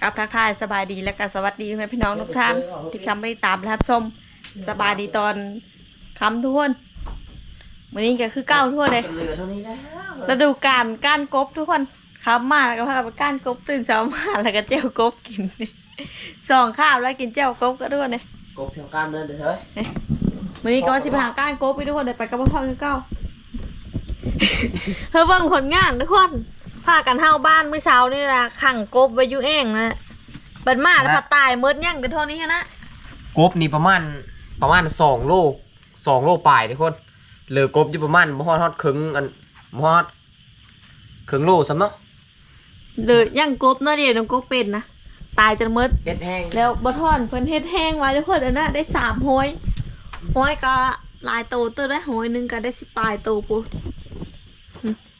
กับทักทายสบายดีและก็สวัสดีแม่พี่น้องทุกท่านที่คำไม่ตามรับชมสบายดีตอนคำทุกคนวันนี้ก็คือเก้าทุกคนเลยแล้วฤดูกาลก้านกบทุกคนคำมาแล้วก็พากันไปก้านกบตื่นเช้ามาแล้วก็เจียวกบกินสองข้าวแล้วกินเจียวกบก็ด้วยเนี่ยกบเที่ยวการเดินเถอะเฮ้ยวันนี้ก็สิไปหาก้านกบไปทุกคนเดี๋ยวไปกับพ่อทองคือเก้าเพื่อเบิ่งผลงานทุกคน พากันเฮาบ้านเมื่อเช้านี่ละขังกบไว้อยู่เองนะเปิดมาแล้วผัดตายเมิดย่างกันเท่านี้นะกบนี่ประมาณประมาณสองโลสองโลปลายทุกคนเหลือกบอยู่ประมาณบ่ฮอดฮอดครึ่งอันบ่ฮอดครึ่งโลซ้ำเนาะเลยย่างกบเนาะเดี๋ยวน้องกบเป็นนะตายจนเมิดเฮ็ดแห้งแล้วบะทอนเพิ่นเฮ็ดแห้งไว้ทุกคนอันน่ะได้สามห้อยห้อยก็หลายโตตัวได้ห้อยหนึงก็ได้สิบปลายโตปูอืม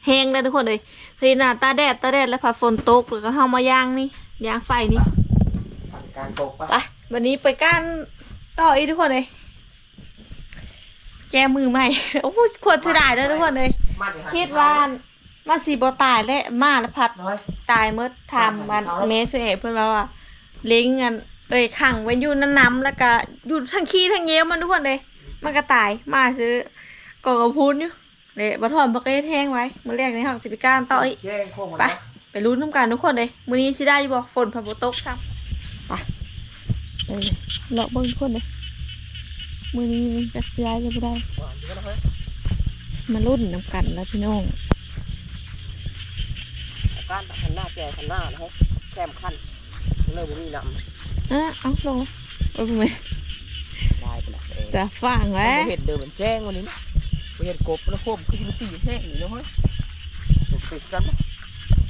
แห้งเลยทุกคนเลยทีน่ะตาแดดตาแดดแล้วผัดฝนตกแล้วก็เฮามาย่างนี่ย่างไฟนี่การกบปะไปวันนี้ไปก้านต่ออีกทุกคนเลยแกมือใหม่โอ้โหขวดเสียดายเลยทุกคนเลยมาสิคิดว่ามาสีบตายและมาแล้วพัดน้อยตายเมื่อทำมันเมสเอเพื่อนว่าว่าเลี้ยงกันเลยขังไว้อยู่น้ำน้ำแล้วก็อยู่ทั้งขี้ทั้งเย้วมันทุกคนเลยมันก็ตายมาซื้อกอกระพุ้นอยู่ เลยบัทอนบักเก็ตแห้งไว้มาเรียกในห้องสิบการต่ออีกแย่งโค้งมันไปเนาะไปลุ้นน้ำกันทุกคนเลยมื้อนี้สิได้อยู่บ่ฝนพาบตกซ้ำไปเออเลาะเบิ่งทุกคนเลยมื้อนี้มันจะเสียจะไม่ได้ หวานอยู่แล้วเฮ้ยมาลุ้นน้ำกันแล้วพี่น้องการขันหน้าแก่ขันหน้านะเฮ้ยแก้มขั้นเริ่มบ่มีน้อะเอาลงเลยโอ้ยไม่ำได้ไปแล้วเองจะฟังบ่แล้วเห็ดเดิมมันแจ้งวันนี้นะบ่ เห็ดกบแล้วโคมคือมันตีแห้งอยู่เนาะเฮ้ยติดกันเนาะ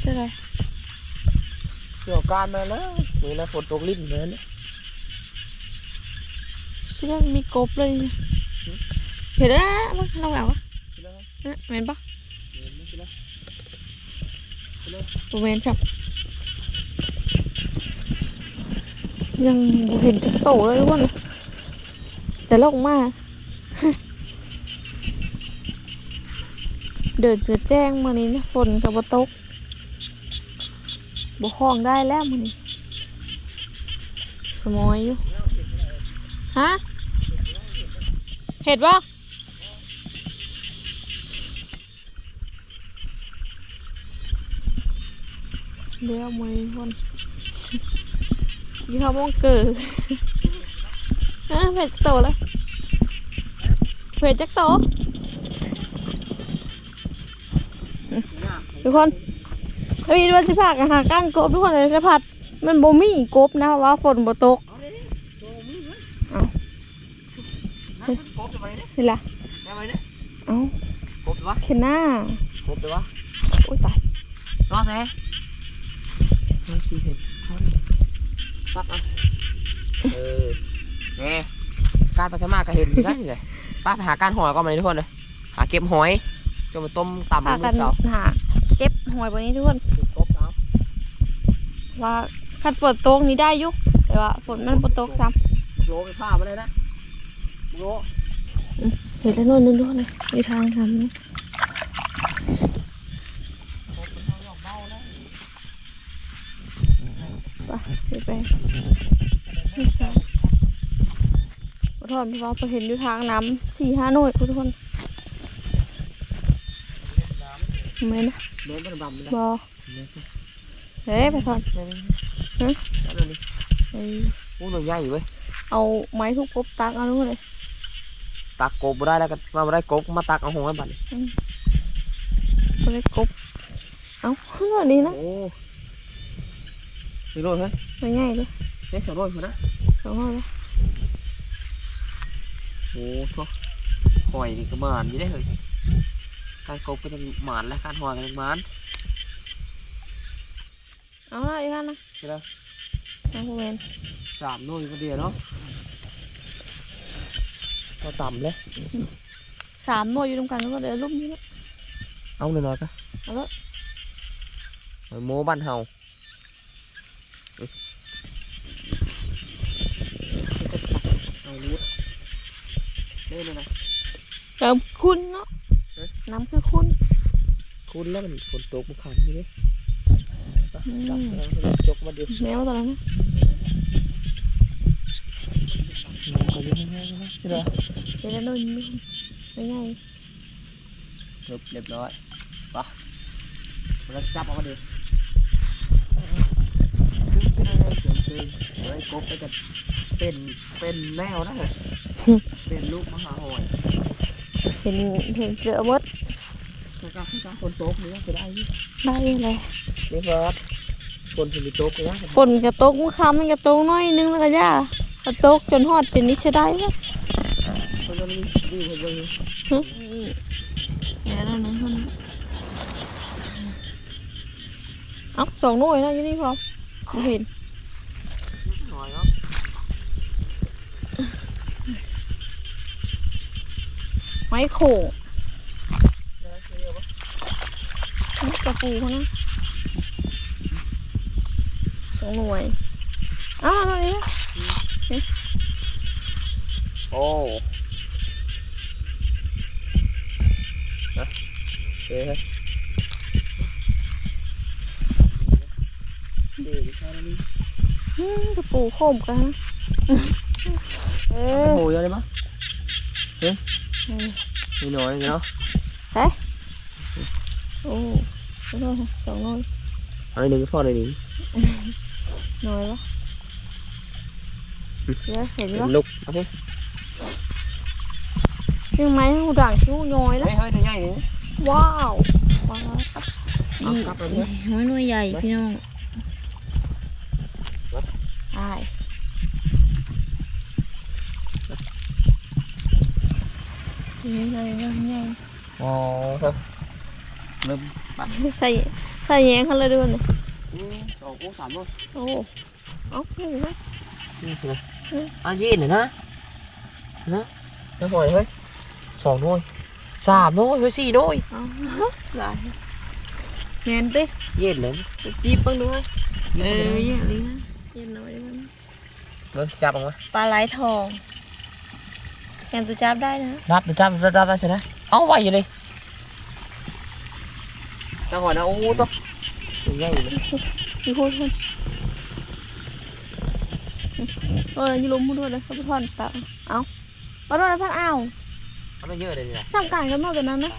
ใช่ไรเกี่ยวการมาแล้วมือนะฝนตกลิ้นเลยนะใช่ไรมีกบเลยเนี่ยเห็นแล้วนะมันเราแบบวะนะเห็นปะตัวเมนจับยังบ่เห็นจะโตเลยทุกคนเลยแต่ลงมา เดินเสือแจ้งมานี้นะฝนกับบตกบกห้องได้แล้วมันนี้สมอยอยู่ฮะเห็ดบ่เดี๋ยวมือคนยี่ห้อมงเกิดฮะเผ็ดโตแล้วเผ็ดจักโต ทุกคนเฮ้ยว่าสิพากันหาก้านกบทุกคนเลยจะพัด มันบ่มีกบนะเพราะว่าฝนบ่ตกกบจะไปเนี่ยนี่ล่ะได้ไหมเนี่ยเอ้ากบจะวะเข็นหน้ากบจะวะโอ้ยตายรอดไหมนี่สิเห็นปักอะเออแหน่การไปทำมาก็เห็นอยู่นะนี่เลยป้าไปหาการหอยก็มาเลยทุกคนเลยหาเก็บหอย จะมาต้มตำพามื้กัอนเสาร์หาเก็บหอยวันนี้ทุกคนกบเอาว่าคัดฝนตกนี้ได้อยุแต่ว่าฝนมันบ่ตกซ้โลไปผ้ามาเลยนะโลำเห็นแล้วโน่นนึงด้วยเลยมีทางทำนะไปไปนี่จ้ะขอโทษเพราะว่าไปเห็นอยู่ทางน้ำสี่ห้าหน่วยทุกคน ทำไมนะโดนมันดำเลยบอเฮ้ยไปทอนฮะเอาเลยดิเอ้ยโอ้หน่อยใหญ่เว้ยเอาไม้ทุกกบตักเอาทุกคนเลยตักกบบ่ได้แล้วก็มาบ่ได้กบมาตักเอาหอยบัดนี้ก็เลยกบเอาหน่อยดีนะโอ้สี่โลเฮ้ยไม่ง่ายเลยเฮ้ยสองโลอยู่นะสองหน่อยเลยโอ้โหหอยนี่ก็หมานอยู่ได้เลย การกบก็ยังหมานและการหอยก็ยังหมานเอาหน่อยอีกแล้วนะใช่ไหมเอาคุณเวนสามโลอยู่คนเดียวเนาะก็ต่ำเลยสามหน่วยอยู่ตรงกลางแล้วก็เดี๋ยวลุ่มนี้นะเอาหน่อยๆก็เอาละหอยโม้บ้านเฮาอุ๊ยเอาลูดเล่นเลยนะเติมคุณเนาะเอ๊ะ น้ำคือคุณคุณแล้วมันฝนตกมันขันนี่เลยไปจับนะจกมาดิแมวตัวนั้นนะมันก็อยู่ง่ายๆนะใช่ไหมเดี๋ยวจะโดนมือไม่ไงเรียบเรียบร้อยปะแล้วจับออกมาดิเฮ้ยกบไปกันเป็นเป็นแมวนะเหรอเป็นลูกมหาหอยเห็นเห็นเกลือมด ถ้ากับถ้ากับคนโต๊ะนี่ก็ได้นี่ได้เลยเรียบร้อยคนที่มีโต๊ะนะฝนกระตกเมื่อคำมันกระตกน้อยนึงแล้วก็ย่ากระตกจนฮอดเป็นนิชได้แล้วคนนั้นนี่ดีคนเดียวนี่นี่แม่แล้วนะคนเอ้าสองหน่วยนะอยู่นี่พร้อมบ่เห็นหน่อยเนาะไม้โขง นกระปูเขานะสองหน่วยอ้าวอะไรเนี่ยโอ้นะเฮ้ยเดี๋ยวแค่นี้อืมกระปูโคมกันนะเออโอ้ยอะไรมั้งเออมีหน่อยเนาะโอ้ สองหน่วยสองหน่วยอันนี้ก็พอเลยนี่หน่วยละเสียเห็นเป็ปะน ลูกโอเคยังไม้หูด่างชิวน้อยแล้วเฮ้ยเฮ้ยตัวใหญ่นี่ว้าวว้าวเอากลับไปเลยน้อยหน่วยใหญ่พี่น้องวัดใช่นี่เลยยังไงอ๋อครับเริ่มใส่ใส่แยงเขาเลยด้วยเนี่ยนี่สองโอ้สามโลโอ้เอ้านี่นะนี่นะอันยีนนะนะแล้วพอเลยเฮ้ยสองโลสามโลเฮ้ยสี่โลเอ้าหลายแมนติเย็นเลยจีบเบ้างด้วยเออเย็นเลยนะเย็นหน่อยด้วยนะเริ่มจับออกมาปลาไหลทองยังจะจับได้นะรับจะจับจะจับได้ใช่ไหมเอาไว้อยู่เลย จังหวะนะโอ้ตัวใหญ่เลยพี่พูดคนเอออยูลุมพูดด้วยเลยเขาไปทอนตาเอาเอาด้วยพันเอาเอาไม่เยอะเลยนะสำคัญกันมากกว่านั้นนะ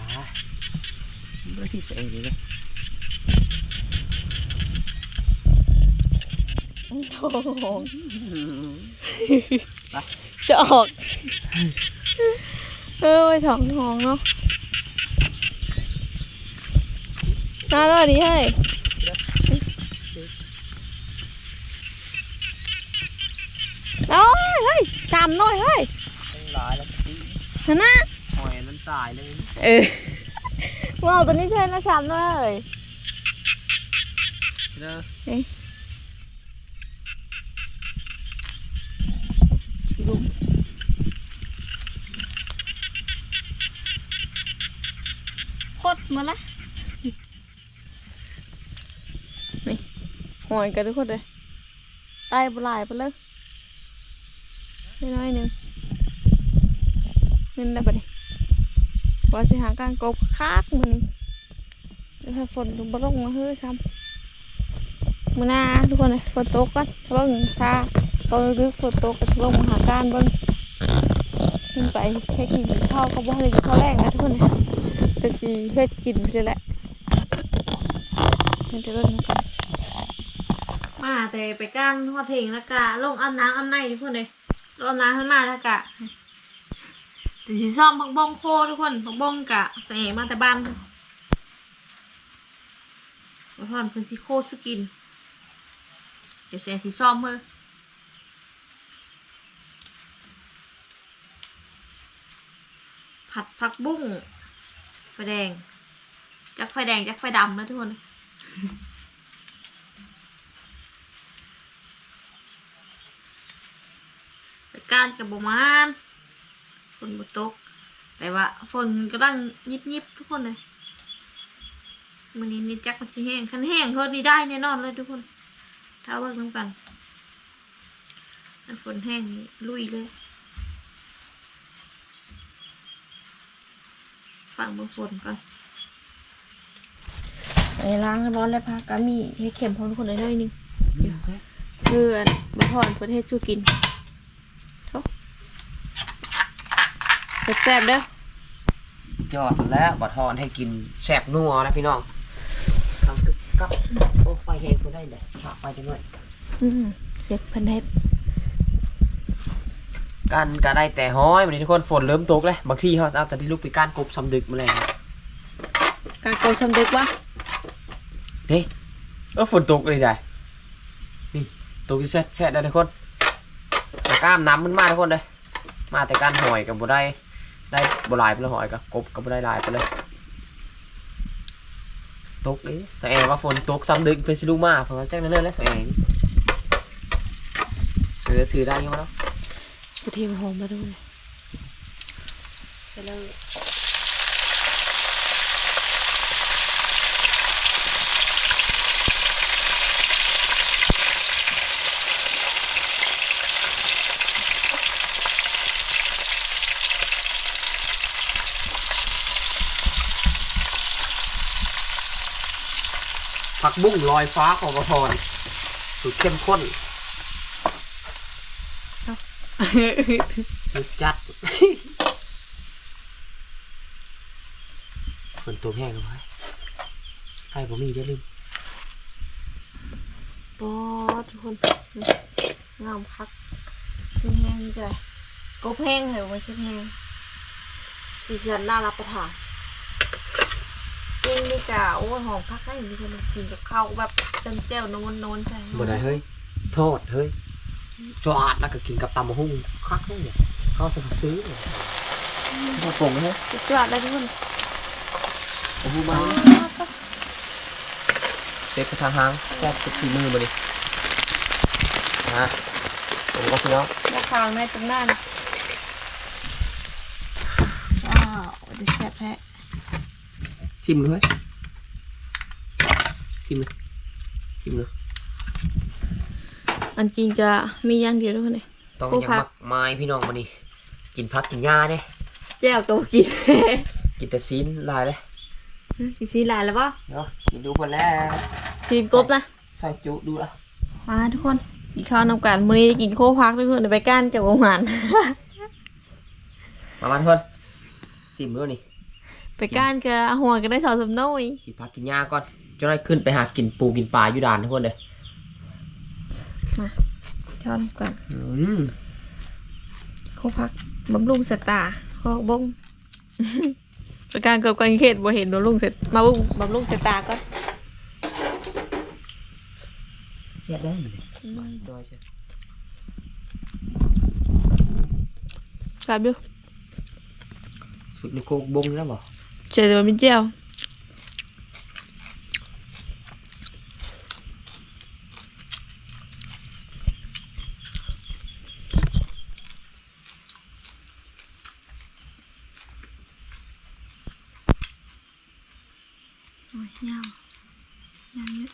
ไม่ที่จะเองเลยโอ้โหจะออก เออไปถองทองเนาะ น่ารักดีเฮ้ยโอ้ยเฮ้ยสามน้อยเฮ้ยหลายแล้วพี่เห็นนะหอยมันตายเลยเออว้าวตัวนี้ใช่นะสามน้อยเฮ้ยเด้อลุมโคตรมาละนี่ห อยกันทุกคนเลยตายบลายไปเลยน้อยๆหนึ่งนี่ได้ปะนี่ว่าสิหาการกบคากมือนี้เดี๋ยวให้ฝนลงบลงมาเฮ้ยครับมือหน้าทุกคนเลยฝนตกกันเบิ่งค่ะตอนรึกฝนตกก็ลงมาหาการเบิ่งขึ้นไปแค่กินข้าวก็บ่ได้กินข้าวแรกนะทุกคนนะแต่สิเฮ็ดกินไปเลยแหละมันจะเริ่มกัน มาแต่ไปก้านทอดเถงแล้วกะลงอาบน้ำอาบในทุกคนเลยลงอาบน้ำขึ้นมาแล้วกะแต่สิซ่อมผักบงโคทุกคนผักบงกะใส่มาแต่บ้านแล้วทอนเพิ่นสิโคสุกิน เดี๋ยวเสีสีซ่อมเพิ่มผัดผักบุ้งไฟแดง จักไฟแดง จักไฟดำนะทุกคน แต่ การกับบมานฝนบุตกแต่ว่าฝนกำลังยิบยิบๆทุกคนเลยมันนี้นี่จักมันสิแห้งคันแห้งเขาดีได้แน่นอนเลยทุกคนถ้าเวิร์กน้ำกันอันฝนแห้งนี่ลุยเลยฟังเบนฝนก่อนไอ้ล้างร้อนแล้วพักก็มีให้เข็มพร้อมทุกคนเลยหน่อยหนึงเพื่อนมาพรประเทศชูกินโถ่ แซ่บๆเด้อยอดแล้วบะทอนให้กินแซ่บนัวนะพี่น้องทำกึกกับโอ้ไฟแห้งก็ได้เลยฝากไฟจังหน่อยอืมเสร็จพันเฮ็ดกันก็ได้แต่ห้อยวันนี้ทุกคนฝนเริ่มตกเลยบางทีเขาเอาแต่ที่ลูกไปก้านกบสำดึกมาเลยกาโกยสำดึกวะเด้เออฝนตกเลยได้นี่ตกที่แช่แช่ได้ทุกคนแต่กล้ามน้ำมันมาทุกคนเลยมาแต่การหอยกับบุได้ ได้บุหลายไปเลยหอยกับกบกับบุได้ลายไปเลยตกเลยแสงว่าฝนตกซ้ำดึกเป็นซิลูมาเพราะว่าแจ้งเนิ่นๆแล้วแสงเสือถือได้ยังไงเนาะกระเทมหอมมาด้วยเสร็จแล้ว ผักบุ้งลอยฟ้าของกระพรสูตรเข้มข้นรสจัดฝนตกแห้งแล้วไว้ไฟผมมีได้ลืมปอทุกคนงามคักชิ้นแห้งจ้ะกบแห้งเหรอว่าชิ้นแห้งสีสันน่ารับประทาน จริงนี่จ้ะโอ้ยหอมคักได้อย่างนี้คนกินกับข้าวแบบเต็มเจ้วนวลนวลๆใช่บ่ได้เฮ้ยโทษเฮ้ยจอดแล้วก็กินกับตำมะฮุ่งคักเลยเนี่ยเขาซื้อซื้อเลยมาปรุงเลยจุดจวดได้ทุกคนมะฮุ่งมาเซ็ตกระทางหางแซ่บสุดฝีมือมาดินะผมก็พี่น้องราคางในตำนานว้าวดิแซ่บแพ้ ชิมเลยชิมเลยชิมเลยอันกินจะมีอย่างเดียวทุกคนเลยต้องครูยังพักมักไม้พี่น้องมานี่กินพักกินหญ้าเนี่ยแจ่วก็กินกินแต่ซีนลายเลยกินซีหลายแล้วปะเนาะกินดูคนแล้วซีนกบนะใส่จุดูละมาทุกคนกินข้าวนำกันมื้อนี้จะกินโคพักทุกคนเดี๋ยวไปก้านกับวงหานมามาทุกคนชิมด้วยนี่ ไปก้านกับหัวกันได้สาวสำน้อยกินพักกินหญ้าก่อนจะได้ขึ้นไปหากินปูกินปลาอยู่ด่านทุกคนเลยข้าวนำกันอืมโคพักบำรุงสตาร์โคบงไปก้านกับกันเขตบ่เห็นบำรุงเสร็จมาบุ้งบำรุงสตาร์ก็เสียได้เลยดอยใช่ครับอยู่สุดในโคกบงแล้วบ่ เจอจะมาเป็นเจียว โอ้ยยาวยาวเยอะ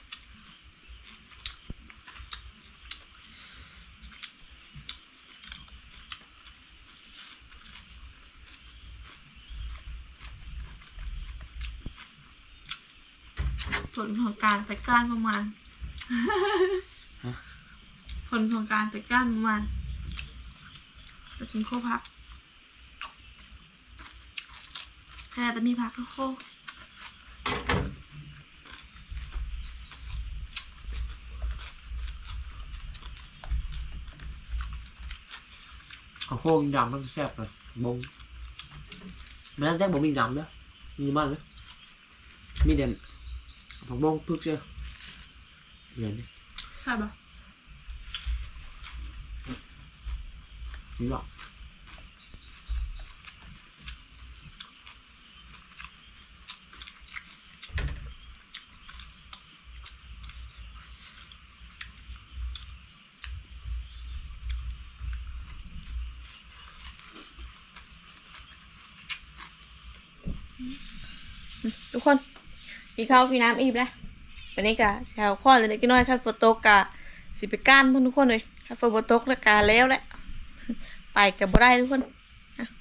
ผ ลของการไปก้านประมาณ ผลของการไปก้านประมาณจะกินโคพักแค่จะมีผักก็โคเอาโคกดำมันแซ่บเลยบงมันแซ่บบ่มีดำเนอะมีมันเลยมีเด่น ผักบงทุกเจ้าเหมื อนใช่ปะนี่หรอทุกคนกินข้าวกินน้ำอิ่มแล้ววันนี้กะแซวข้อเลยเล็กน้อยถ้าฝนตกกะสิไปก้านเพื่อนทุกคนเลยถ้าฝนตกแล้วกะแล้วแหละไปกับบ่ได้ทุกคน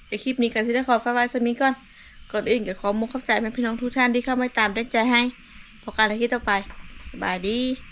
ไปคลิปนี้กันสิได้ขอฝากไว้สักนิดก่อนก่อนอื่นก็ขอมุกเข้าใจแม่พี่น้องทุกท่านที่เข้ามาตามแรงใจให้พพบกันในที่ต่อไป สบายดี